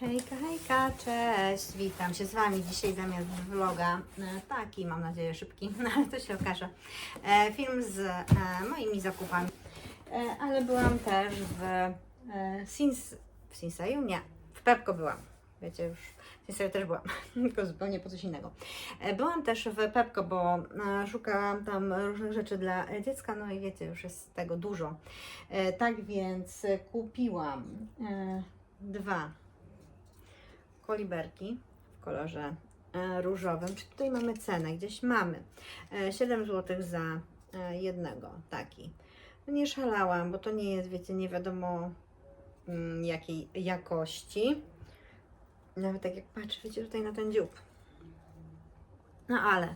Hejka, hejka, cześć, witam się z Wami dzisiaj zamiast vloga, e, taki mam nadzieję szybki, no ale to się okaże, e, film z e, moimi zakupami, ale byłam też w Sins, w Sinseju? Nie, w Pepko byłam, wiecie już, w Sinseju też byłam, tylko zupełnie po coś innego. Byłam też w Pepko, bo szukałam tam różnych rzeczy dla dziecka, no i wiecie, już jest tego dużo. Tak więc kupiłam dwa koliberki w kolorze e, różowym. Czy tutaj mamy cenę? Gdzieś mamy. E, 7 zł za e, jednego taki. Nie szalałam, bo to nie jest, wiecie, nie wiadomo mm, jakiej jakości. Nawet tak jak patrzę, wiecie, tutaj na ten dziób. No ale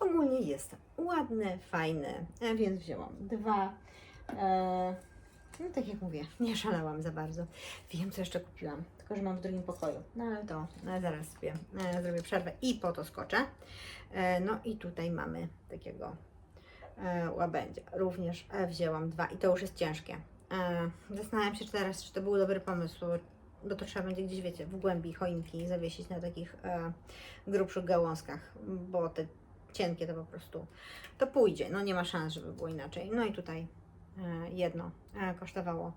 ogólnie jest ładny, fajny, e, więc wzięłam dwa. E, no tak jak mówię, nie szalałam za bardzo. Wiem, co jeszcze kupiłam, tylko że mam w drugim pokoju. No ale to e, zaraz sobie e, zrobię przerwę i po to skoczę. E, no i tutaj mamy takiego e, łabędzia. Również e, wzięłam dwa i to już jest ciężkie. E, zastanawiam się czy teraz, czy to był dobry pomysł, bo to trzeba będzie gdzieś, wiecie, w głębi choinki zawiesić na takich e, grubszych gałązkach, bo te cienkie to po prostu to pójdzie. No nie ma szans, żeby było inaczej. No i tutaj jedno e, kosztowało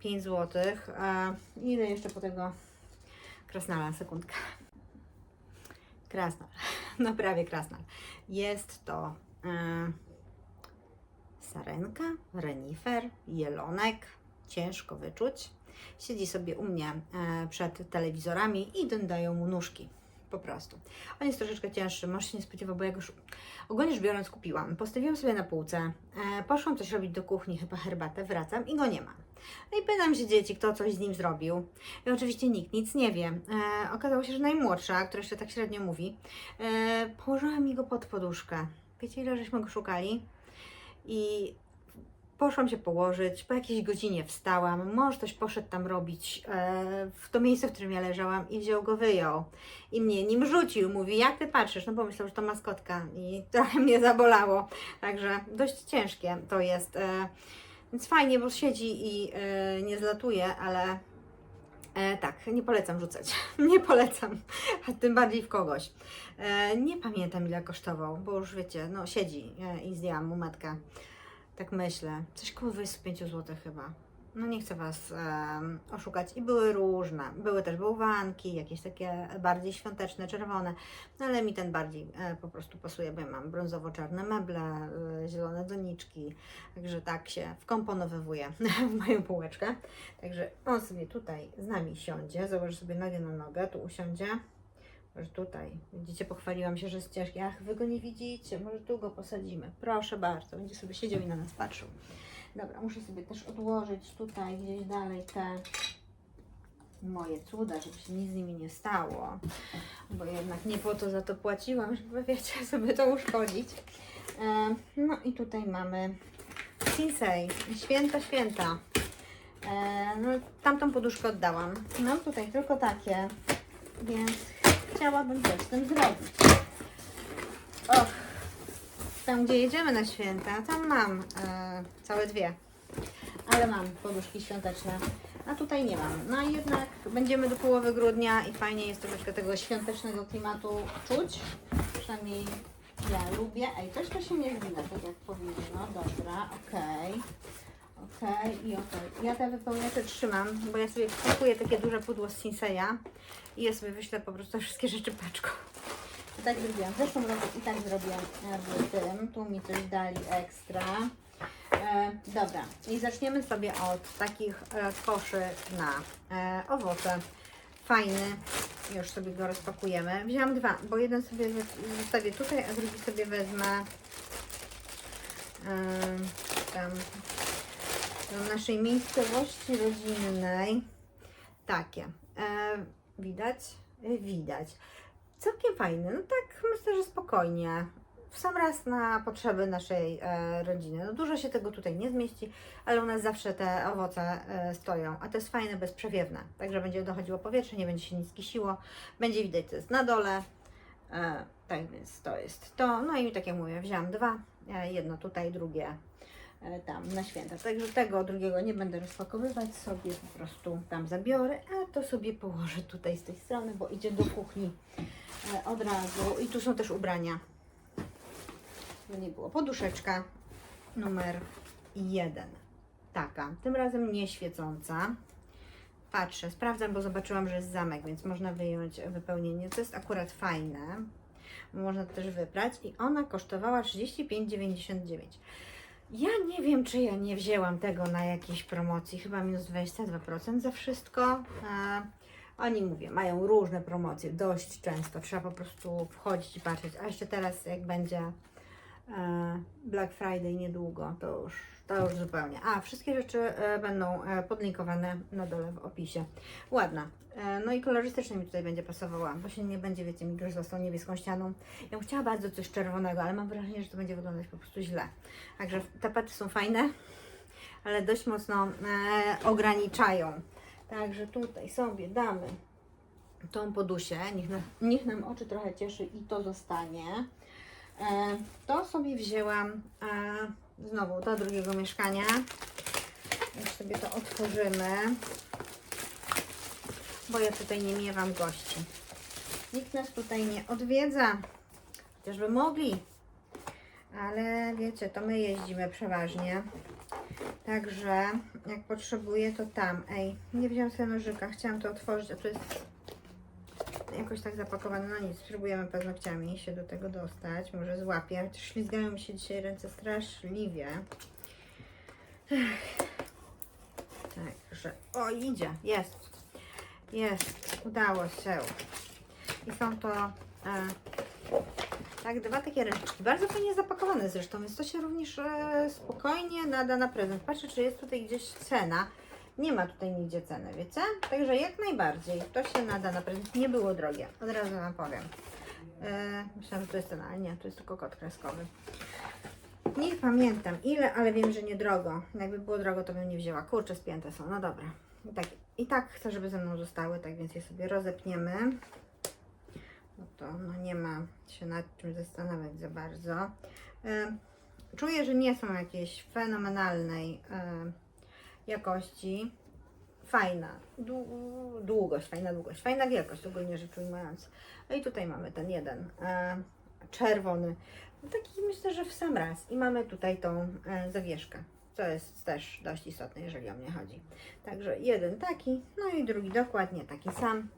5 zł. E, Idę jeszcze po tego krasnala, sekundkę. Krasnal, no prawie krasnal. Jest to e, sarenka, renifer, jelonek, ciężko wyczuć. Siedzi sobie u mnie e, przed telewizorami i dają mu nóżki. Po prostu. On jest troszeczkę cięższy, może się nie spodziewał, bo jak już ogólnie rzecz biorąc kupiłam. Postawiłam sobie na półce, e, poszłam coś robić do kuchni, chyba herbatę, wracam i go nie ma. No i pytam się dzieci, kto coś z nim zrobił. I oczywiście nikt nic nie wie. E, okazało się, że najmłodsza, która jeszcze tak średnio mówi, e, położyła mi go pod poduszkę. Wiecie, ile żeśmy go szukali? I poszłam się położyć, po jakiejś godzinie wstałam, mąż coś poszedł tam robić e, w to miejsce, w którym ja leżałam i wziął go, wyjął. I mnie nim rzucił, mówi, jak ty patrzysz? No pomyślał, że to maskotka i trochę mnie zabolało. Także dość ciężkie to jest. E, więc fajnie, bo siedzi i e, nie zlatuje, ale e, tak, nie polecam rzucać. nie polecam, a tym bardziej w kogoś. E, nie pamiętam ile kosztował, bo już wiecie, no siedzi e, i zdjęłam mu metkę. Tak myślę. Coś koło 25 zł chyba. No nie chcę Was oszukać. I były różne. Były też bałwanki, jakieś takie bardziej świąteczne, czerwone. No ale mi ten bardziej e, po prostu pasuje, bo ja mam brązowo-czarne meble, e, zielone doniczki. Także tak się wkomponowywuje w moją półeczkę. Także on sobie tutaj z nami siądzie. Założy sobie nogę na nogę, tu usiądzie. Może tutaj. Widzicie, pochwaliłam się, że jest ciężki. Ach, wy go nie widzicie. Może tu go posadzimy. Proszę bardzo. Będzie sobie siedział i na nas patrzył. Dobra, muszę sobie też odłożyć tutaj gdzieś dalej te moje cuda, żeby się nic z nimi nie stało. Bo jednak nie po to za to płaciłam, żeby wiecie, sobie to uszkodzić. No i tutaj mamy Sinsei. Święta, święta. No, tamtą poduszkę oddałam. Mam tutaj tylko takie, więc chciałabym coś z tym zrobić. Och, tam gdzie jedziemy na święta, tam mam e, całe dwie. Ale mam poduszki świąteczne, a tutaj nie mam. No i jednak będziemy do połowy grudnia i fajnie jest troszeczkę tego świątecznego klimatu czuć. Przynajmniej ja lubię. Ej, coś to się nie zgina, tak jak powinno. Dobra, okej. Okej i okej. Ja te wypełniacze trzymam, bo ja sobie pakuję takie duże pudło z Sinseya i ja sobie wyślę po prostu wszystkie rzeczy paczką. Tak zrobiłam. W zeszłym roku i tak zrobiłam e, w tym. Tu mi coś dali ekstra. E, dobra, i zaczniemy sobie od takich e, koszy na e, owoce. Fajny. Już sobie go rozpakujemy. Wzięłam dwa, bo jeden sobie zostawię tutaj, a drugi sobie wezmę em, tam w naszej miejscowości rodzinnej. Takie. E, widać? E, widać. Całkiem fajny. No tak myślę, że spokojnie. W sam raz na potrzeby naszej e, rodziny. No dużo się tego tutaj nie zmieści, ale u nas zawsze te owoce e, stoją. A to jest fajne, bezprzewiewne. Także będzie dochodziło powietrze, nie będzie się nic kisiło. Będzie widać, co jest na dole. E, tak więc to jest to. No i tak jak mówię, wzięłam dwa. E, jedno tutaj, drugie tam na święta. Także tego drugiego nie będę rozpakowywać, sobie po prostu tam zabiorę, a to sobie położę tutaj z tej strony, bo idzie do kuchni e, od razu. I tu są też ubrania. Żeby nie było. Poduszeczka numer jeden. Taka, tym razem nie świecąca. Patrzę, sprawdzam, bo zobaczyłam, że jest zamek, więc można wyjąć wypełnienie. To jest akurat fajne. Można też wybrać. I ona kosztowała 35,99. Ja nie wiem, czy ja nie wzięłam tego na jakiejś promocji. Chyba minus 22% za wszystko. A oni mówię, mają różne promocje dość często. Trzeba po prostu wchodzić i patrzeć. A jeszcze teraz, jak będzie e, Black Friday niedługo, to już, to już zupełnie. A, wszystkie rzeczy e, będą e, podlinkowane na dole w opisie. Ładna. E, No i kolorystycznie mi tutaj będzie pasowała, bo się nie będzie, wiecie, mi gryzła z tą niebieską ścianą. Ja bym chciała bardzo coś czerwonego, ale mam wrażenie, że to będzie wyglądać po prostu źle. Także tapety są fajne, ale dość mocno e, ograniczają. Także tutaj sobie damy tą podusię, niech, na, niech nam oczy trochę cieszy i to zostanie. E, to sobie wzięłam znowu do drugiego mieszkania. Już sobie to otworzymy, bo ja tutaj nie miewam gości. Nikt nas tutaj nie odwiedza, chociażby mogli, ale wiecie, to my jeździmy przeważnie. Także jak potrzebuję, to tam. Ej, nie wziąłem sobie nożyka, chciałam to otworzyć, a tu jest jakoś tak zapakowane. No nic, spróbujemy paznokciami się do tego dostać. Może złapię, ślizgają mi się dzisiaj ręce straszliwie. Także, o idzie, jest, jest, udało się. I są to e, tak, dwa takie ręczki, bardzo fajnie zapakowane zresztą, więc to się również e, spokojnie nada na prezent. Patrzę, czy jest tutaj gdzieś cena. Nie ma tutaj nigdzie ceny, wiecie? Także jak najbardziej to się nada na prezent. Nie było drogie, od razu Wam powiem. E, myślałam, że to jest cena, ale nie, to jest tylko kod kreskowy. Nie pamiętam ile, ale wiem, że nie drogo. Jakby było drogo, to bym nie wzięła. Kurczę, spięte są, no dobra. I tak, I tak chcę, żeby ze mną zostały, tak więc je sobie rozepniemy. No to no nie ma się nad czym zastanawiać za bardzo. E, Czuję, że nie są jakiejś fenomenalnej e, jakości. Fajna dłu- długość, fajna długość, fajna wielkość, ogólnie rzecz ujmując. No i tutaj mamy ten jeden e, czerwony, no taki myślę, że w sam raz. I mamy tutaj tą e, zawieszkę, co jest też dość istotne, jeżeli o mnie chodzi. Także jeden taki, no i drugi dokładnie taki sam.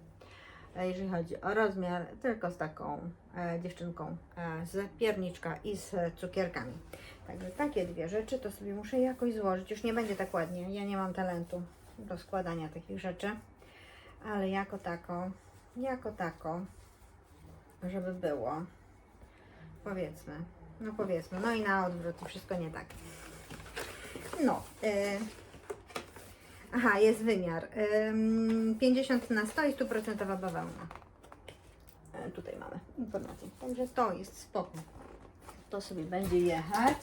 E, jeżeli chodzi o rozmiar, tylko z taką e, dziewczynką e, z pierniczka i z cukierkami. Także takie dwie rzeczy to sobie muszę jakoś złożyć. Już nie będzie tak ładnie. Ja nie mam talentu do składania takich rzeczy, ale jako tako, jako tako, żeby było, powiedzmy, no powiedzmy, no i na odwrót, wszystko nie tak. No, e, Aha, jest wymiar. Ym, 50 na 100 i 100% bawełna. E, tutaj mamy informację. Także to jest spoko. To sobie będzie jechać.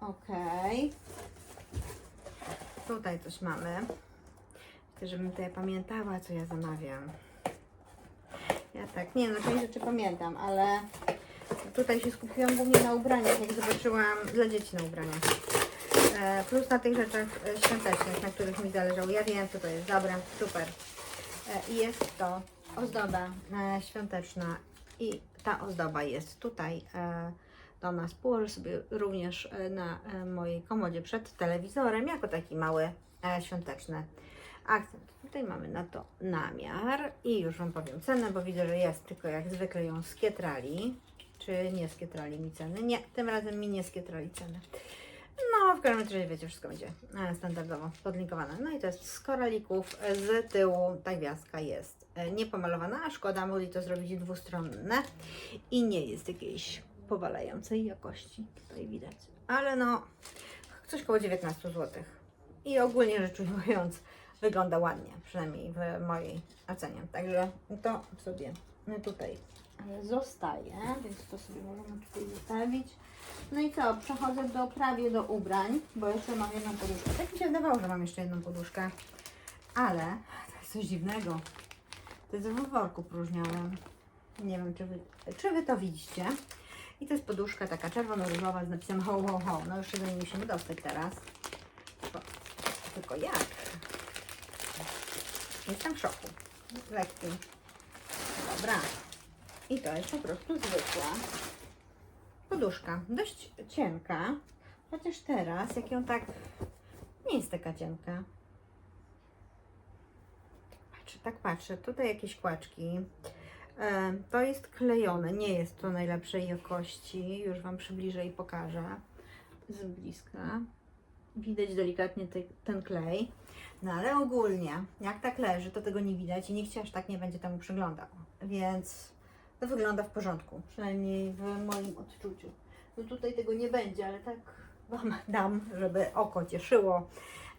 Ok. Tutaj coś mamy. Chcę, żebym tutaj pamiętała, co ja zamawiam. Ja tak, nie no, część rzeczy pamiętam, ale tutaj się skupiłam głównie na ubraniach, jak zobaczyłam dla dzieci na ubraniach. E, Plus na tych rzeczach e, świątecznych, na których mi zależało. Ja wiem, co to jest. Dobra, super. E, I jest to ozdoba świąteczna i ta ozdoba jest tutaj e, do nas. Położę sobie również e, na e, mojej komodzie przed telewizorem jako taki mały świąteczny akcent. Tutaj mamy na to namiar i już Wam powiem cenę, bo widzę, że jest, tylko jak zwykle ją skietrali. Czy nie skietrali mi ceny? Nie, tym razem mi nie skietrali ceny. No, w każdym razie wiecie, wszystko będzie e, standardowo podlinkowane. No i to jest z koralików. Z tyłu ta gwiazdka jest e, niepomalowana, a szkoda, mogli to zrobić dwustronne i nie jest jakiejś powalającej jakości. Tutaj widać. Ale no, coś koło 19 zł. I ogólnie rzecz ujmując, wygląda ładnie, przynajmniej w mojej ocenie. Także to sobie tutaj e, zostaje, więc to sobie możemy tutaj zostawić. No i co, przechodzę do prawie do ubrań, bo jeszcze mam jedną poduszkę. Tak mi się wydawało, że mam jeszcze jedną poduszkę, ale to jest coś dziwnego. To jest w worku próżniałem. Nie wiem, czy wy, czy wy to widzicie. I to jest poduszka taka czerwono-różowa z napisem ho, ho, ho. No już się do niej musimy dostać teraz. Tylko, tylko jak? Jestem w szoku. Lekkim. Dobra. I to jest po prostu zwykła poduszka. Dość cienka. Chociaż teraz, jak ją tak... Nie jest taka cienka. Patrzę, tak patrzę. Tutaj jakieś kłaczki. E, To jest klejone. Nie jest to najlepszej jakości. Już Wam przybliżę i pokażę. Z bliska. Widać delikatnie te, ten klej. No ale ogólnie, jak tak leży, to tego nie widać i nikt się aż tak nie będzie temu przyglądał. Więc to wygląda w porządku, przynajmniej w moim odczuciu. No tutaj tego nie będzie, ale tak Wam dam, żeby oko cieszyło.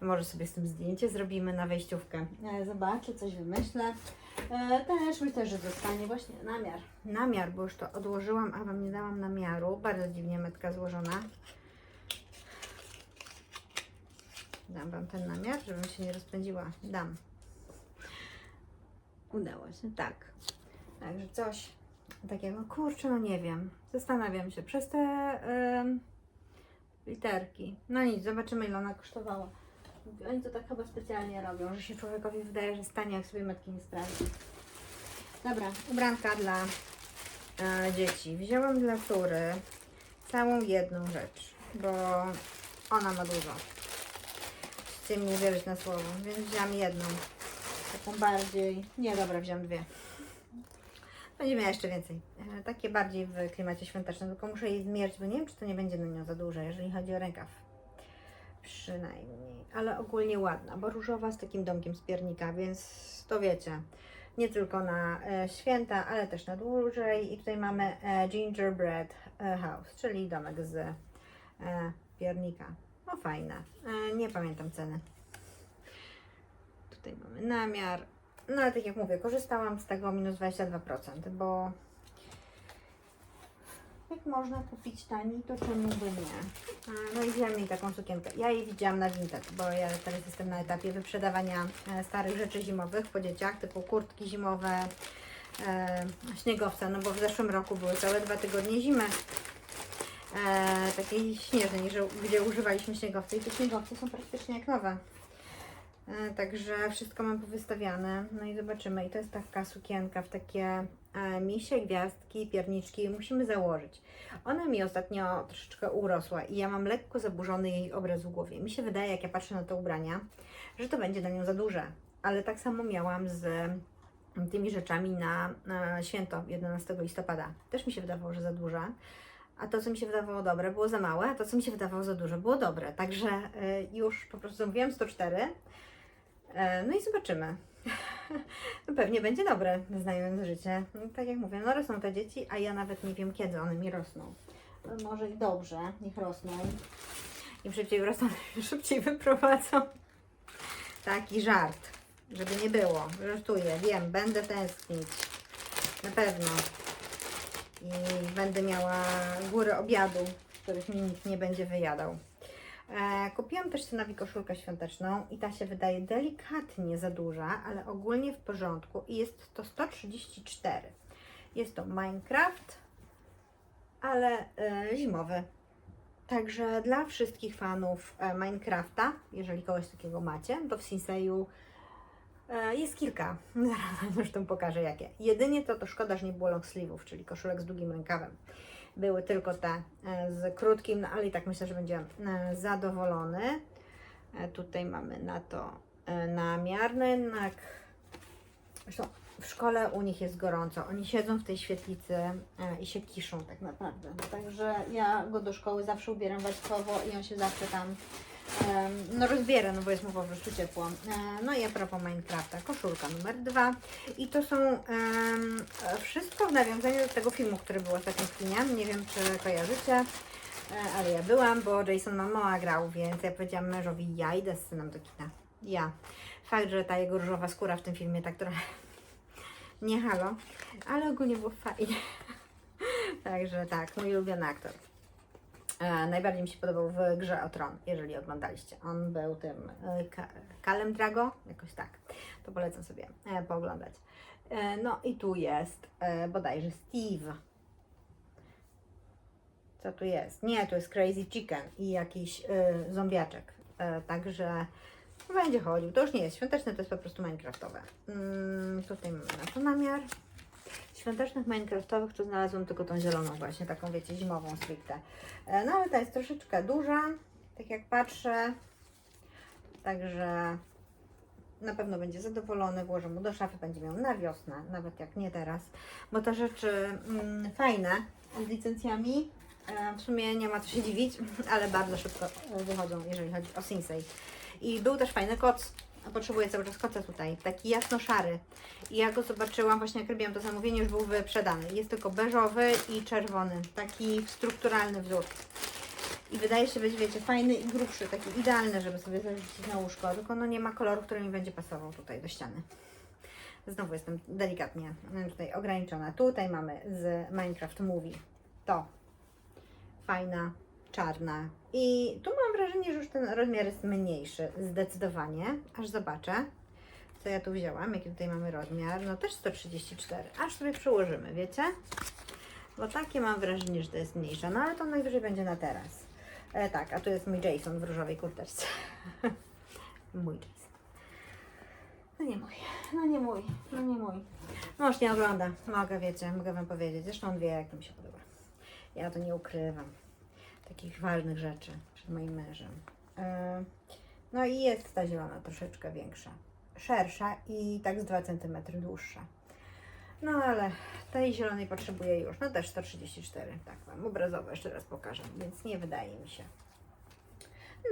Może sobie z tym zdjęcie zrobimy na wejściówkę. E, Zobaczę, coś wymyślę. E, Też myślę, że zostanie właśnie namiar. Namiar, bo już to odłożyłam, a Wam nie dałam namiaru. Bardzo dziwnie metka złożona. Dam Wam ten namiar, żebym się nie rozpędziła. Dam. Udało się, tak. Także coś takiego, kurczę, no nie wiem. Zastanawiam się przez te em, literki. No nic, zobaczymy ile ona kosztowała. Oni to tak chyba specjalnie robią, że się człowiekowi wydaje, że stanie, jak sobie metki nie sprawdzi. Dobra, ubranka dla e, dzieci. Wzięłam dla Tury całą jedną rzecz, bo ona ma dużo. Chcecie mnie wierzyć na słowo, więc wziąłam jedną. Taką bardziej... Nie, dobra, wziąłam dwie. Będzie miała jeszcze więcej. E, takie bardziej w klimacie świątecznym, tylko muszę jej zmierzyć, bo nie wiem, czy to nie będzie na nią za duże, jeżeli chodzi o rękaw. Przynajmniej. Ale ogólnie ładna, bo różowa z takim domkiem z piernika, więc to wiecie. Nie tylko na e, święta, ale też na dłużej. I tutaj mamy e, Gingerbread e, House, czyli domek z e, piernika. No fajne. E, nie pamiętam ceny. Tutaj mamy namiar. No ale tak jak mówię, korzystałam z tego minus 22%, bo jak można kupić taniej, to czemu by nie? A, No i wziąłem jej taką sukienkę. Ja jej widziałam na Vinted, bo ja teraz jestem na etapie wyprzedawania e, starych rzeczy zimowych po dzieciach, typu kurtki zimowe, e, śniegowce, no bo w zeszłym roku były całe dwa tygodnie zimy. E, takiej śnieżnej, że, gdzie używaliśmy śniegowce i te śniegowce są praktycznie jak nowe. E, Także wszystko mam powystawiane. No i zobaczymy. I to jest taka sukienka w takie e, misie, gwiazdki, pierniczki. Musimy założyć. Ona mi ostatnio troszeczkę urosła i ja mam lekko zaburzony jej obraz w głowie. Mi się wydaje, jak ja patrzę na te ubrania, że to będzie dla nią za duże. Ale tak samo miałam z tymi rzeczami na, na święto 11 listopada. Też mi się wydawało, że za duże. A to, co mi się wydawało dobre, było za małe, a to, co mi się wydawało za duże, było dobre. Także e, już po prostu zamówiłam 104. E, No i zobaczymy. No pewnie będzie dobre, znając życie. No, tak jak mówię, no rosną te dzieci, a ja nawet nie wiem, kiedy one mi rosną. No, może i dobrze, niech rosną. Im szybciej rosną, szybciej wyprowadzą. Taki żart, żeby nie było. Żartuję, wiem, będę tęsknić. Na pewno. I będę miała górę obiadu, których mi nikt nie będzie wyjadał. E, kupiłam też Synowi koszulkę świąteczną i ta się wydaje delikatnie za duża, ale ogólnie w porządku i jest to 134. Jest to Minecraft, ale e, zimowy. Także dla wszystkich fanów e, Minecrafta, jeżeli kogoś takiego macie, to w Sinseju jest kilka. Zaraz zresztą pokażę jakie. Jedynie to, to szkoda, że nie było long sleeve'ów, czyli koszulek z długim rękawem były tylko te e, z krótkim, no ale i tak myślę, że będzie e, zadowolony. E, Tutaj mamy na to e, namiar, no jednak zresztą w szkole u nich jest gorąco. Oni siedzą w tej świetlicy e, i się kiszą tak naprawdę. Także ja go do szkoły zawsze ubieram wojskowo i on się zawsze tam no rozbiera, no bo jest mu po prostu ciepło. No i a propos Minecrafta, koszulka numer dwa. I to są e, wszystko w nawiązaniu do tego filmu, który był ostatnio w kinie. Nie wiem, czy kojarzycie, e, ale ja byłam, bo Jason Momoa grał, więc ja powiedziałam mężowi, ja idę z synem do kina. Ja. Fakt, że ta jego różowa skóra w tym filmie tak trochę nie halo, ale ogólnie było fajnie. Także tak, mój ulubiony aktor. E, najbardziej mi się podobał w grze o Tron, jeżeli oglądaliście. On był tym e, Ka- Kalem Drago, jakoś tak. To polecam sobie e, pooglądać. No i tu jest bodajże Steve. Co tu jest? Nie, to jest Crazy Chicken i jakiś zombiaczek. Także będzie chodził. To już nie jest świąteczne, to jest po prostu minecraftowe. Mm, tutaj mamy na to namiar. Świątecznych minecraftowych to znalazłam tylko tą zieloną właśnie, taką wiecie, zimową stricte. E, no ale ta jest troszeczkę duża, tak jak patrzę. Także na pewno będzie zadowolony, włożę mu do szafy, będzie miał na wiosnę, nawet jak nie teraz, bo te rzeczy mm, fajne z licencjami, e, w sumie nie ma co się dziwić, ale bardzo szybko wychodzą, jeżeli chodzi o Sinsei. I był też fajny koc, potrzebuję cały czas koca tutaj, taki jasno-szary. I ja go zobaczyłam, właśnie jak robiłam to zamówienie, już był wyprzedany. Jest tylko beżowy i czerwony, taki strukturalny wzór. I wydaje się być, wiecie, fajny i grubszy, taki idealny, żeby sobie zarzucić na łóżko, tylko no nie ma koloru, który mi będzie pasował tutaj do ściany. Znowu jestem delikatnie mm, tutaj ograniczona. Tutaj mamy z Minecraft Movie to fajna, czarna. I tu mam wrażenie, że już ten rozmiar jest mniejszy, zdecydowanie. Aż zobaczę, co ja tu wzięłam, jaki tutaj mamy rozmiar. No też 134. Aż sobie przełożymy, wiecie? Bo takie mam wrażenie, że to jest mniejsze. No ale to najwyżej będzie na teraz. E, tak, a tu jest mój Jason w różowej kurteczce. mój Jason. No nie mój, no nie mój, no nie mój. Mąż nie ogląda, mogę, wiecie, mogę Wam powiedzieć. Zresztą on wie, jak mi się podoba. Ja to nie ukrywam. Takich ważnych rzeczy moim mężem. E, no i jest ta zielona troszeczkę większa. Szersza i tak z 2 cm dłuższa. No ale tej zielonej potrzebuję już. No też 134, tak Wam obrazowo jeszcze raz pokażę, więc nie wydaje mi się.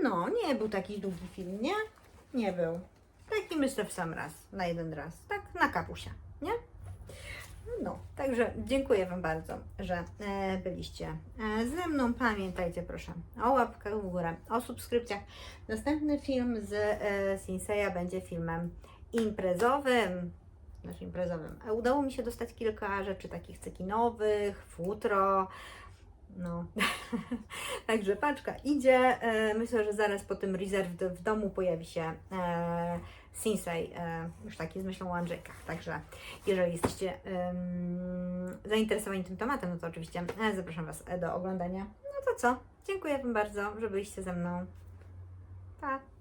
No, nie był taki długi film, nie? Nie był. Taki myślę w sam raz, na jeden raz. Tak, na kapusia, nie? No, także dziękuję Wam bardzo, że e, byliście e, ze mną. Pamiętajcie proszę o łapkach w górę, o subskrypcjach. Następny film z e, Sinseya będzie filmem imprezowym. Znaczy imprezowym. Udało mi się dostać kilka rzeczy takich cekinowych, futro. No, także paczka idzie. Myślę, że zaraz po tym reserve w domu pojawi się Sinsei, e, już taki z myślą o Andrzejkach. Także jeżeli jesteście zainteresowani tym tematem, no to oczywiście e, zapraszam Was do oglądania. No to co? Dziękuję Wam bardzo, że byliście ze mną. Pa!